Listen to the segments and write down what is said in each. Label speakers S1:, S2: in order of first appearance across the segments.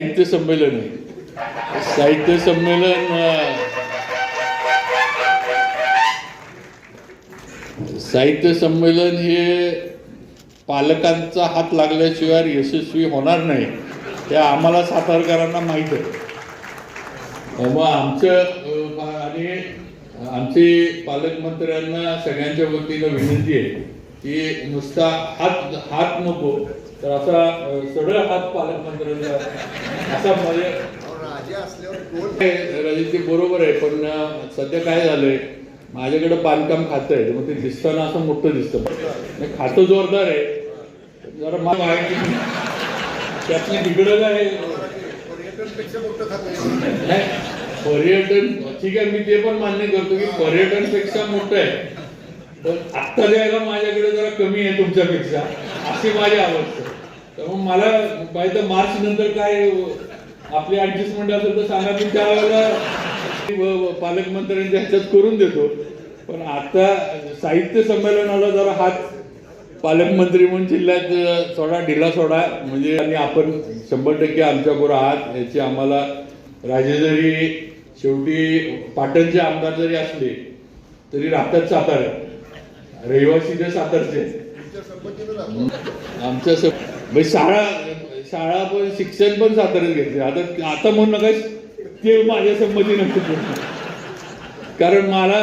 S1: साहित्य संमेलन आहे. साहित्य संमेलन साहित्य संमेलन हे पालकांचा हात लागल्याशिवाय यशस्वी होणार नाही हे आम्हाला सातारकरांना माहीत आहे. मग आमचं आणि आमचे पालकमंत्र्यांना सगळ्यांच्या वतीनं विनंती आहे. की नुसता हात हात नको. तर असा अं, सरळ हात पालकमंत्र्यांना असा म्हणजे
S2: राजे असल्यावर कोण
S1: राजे ते बरोबर आहे पण सध्या काय झालंय माझ्याकडे बांधकाम खातं आहे मग ते दिसताना असं मोठं दिसतं. खातं जोरदार आहे. जरा मला माहिती त्यातली
S2: खातं.
S1: नाही, पर्यटन ठीक आहे मी ते पण मान्य करतो की पर्यटनपेक्षा मोठं आहे. पण आत्ता द्यायला माझ्याकडे जरा कमी आहे तुमच्यापेक्षा. अशी माझी अवस्था त्यामुळे मला पाहिजे तर मार्च नंतर काय आपली ऍडजस्टमेंट असेल तर सांगा मी त्यावेळेला पालकमंत्र्यांच्या ह्याच्यात करून देतो. पण आता साहित्य संमेलनाला जरा हात पालकमंत्री म्हणून जिल्ह्यात सोडा ढिला सोडा. म्हणजे आणि आपण शंभर टक्के आमच्याबरोबर आहात. याची आम्हाला राजे जरी शेवटी पाटणचे आमदार जरी असले तरी राहतात सातारा रहिवासी ते सातारचे. आमच्या म्हणजे शाळा शाळा पण शिक्षण पण साताऱ्यात घ्यायचे आता आता म्हणून नका ते माझ्या संमतीनं कारण मला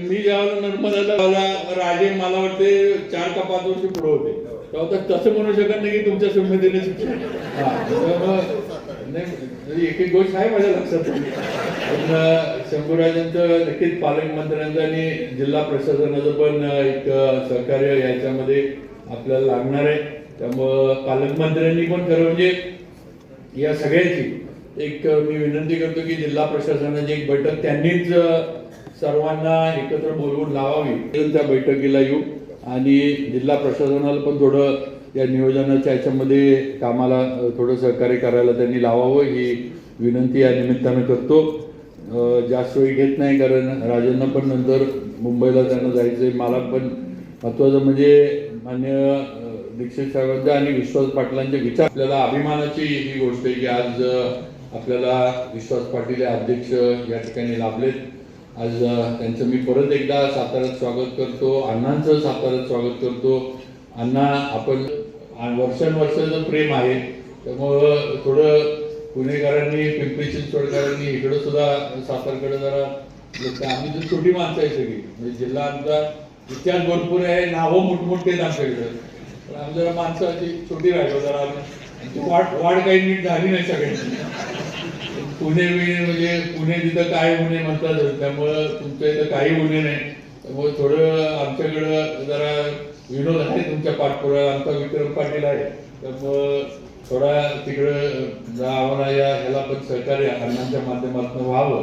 S1: मी ज्यावेळेला नर्मदाला मला राजे मला वाटते चार का पाच वर्ष पुढे होते. तेव्हा तर तसं म्हणू शकत नाही की तुमच्या संमतीने शिक्षण. हा, नाही म्हणजे एक एक गोष्ट आहे माझ्या लक्षात. पण शंभूराजांचं नक्कीच पालकमंत्र्यांचं आणि जिल्हा प्रशासनाचं पण एक सहकार्य याच्यामध्ये आपल्याला लागणार आहे. त्यामुळं पालकमंत्र्यांनी पण खरं म्हणजे या सगळ्याची एक मी विनंती करतो की जिल्हा प्रशासनाची एक बैठक त्यांनीच सर्वांना एकत्र बोलवून लावावी. त्या बैठकीला येऊ आणि जिल्हा प्रशासनाला पण थोडं या नियोजनाच्या याच्यामध्ये कामाला थोडं सहकार्य करायला त्यांनी लावावं ही विनंती या निमित्तानं करतो. जास्त वेळ घेत नाही कारण राजांना पण नंतर मुंबईला त्यांना जायचंय. मला पण महत्त्वाचं म्हणजे मान्य दीक्षित साहेबांचा आणि विश्वास पाटलांचे विचार. आपल्याला अभिमानाची ही गोष्ट आहे की आज आपल्याला विश्वास पाटील हे अध्यक्ष या ठिकाणी लाभलेत. आज त्यांचं मी परत एकदा साताऱ्यात स्वागत करतो. अण्णांचं साताऱ्यात स्वागत करतो. अण्णा आपण आ- वर्षानुवर्षाचं प्रेम आहे त्यामुळं थोडं पुणेकरांनी पिंपरी चिंचवडकरांनी इकडं सुद्धा सातारकडे जरा आम्ही तर छोटी माणसं आहे सगळी. म्हणजे जिल्हा आमचा इतिहास भरपूर आहे नावं मोठमोठे आहेत आमच्याकडे. पण आम्ही जरा माणसं अशी छोटी राहिलो जरा. आम्ही वाढ वाढ काही नीट झाली नाही सगळ्यांची. पुणे म्हणजे पुणे तिथं काय होणे म्हणतात त्यामुळं तुमच्या इथं काही होणे नाही. त्यामुळे थोडं आमच्याकडं जरा विनोद आहे तुमच्या पाठपुरा आमचा विक्रम पाटील आहे. त्यामुळं थोडा तिकडं आम्हाला या ह्याला पण सहकार्य अण्णांच्या माध्यमातून व्हावं.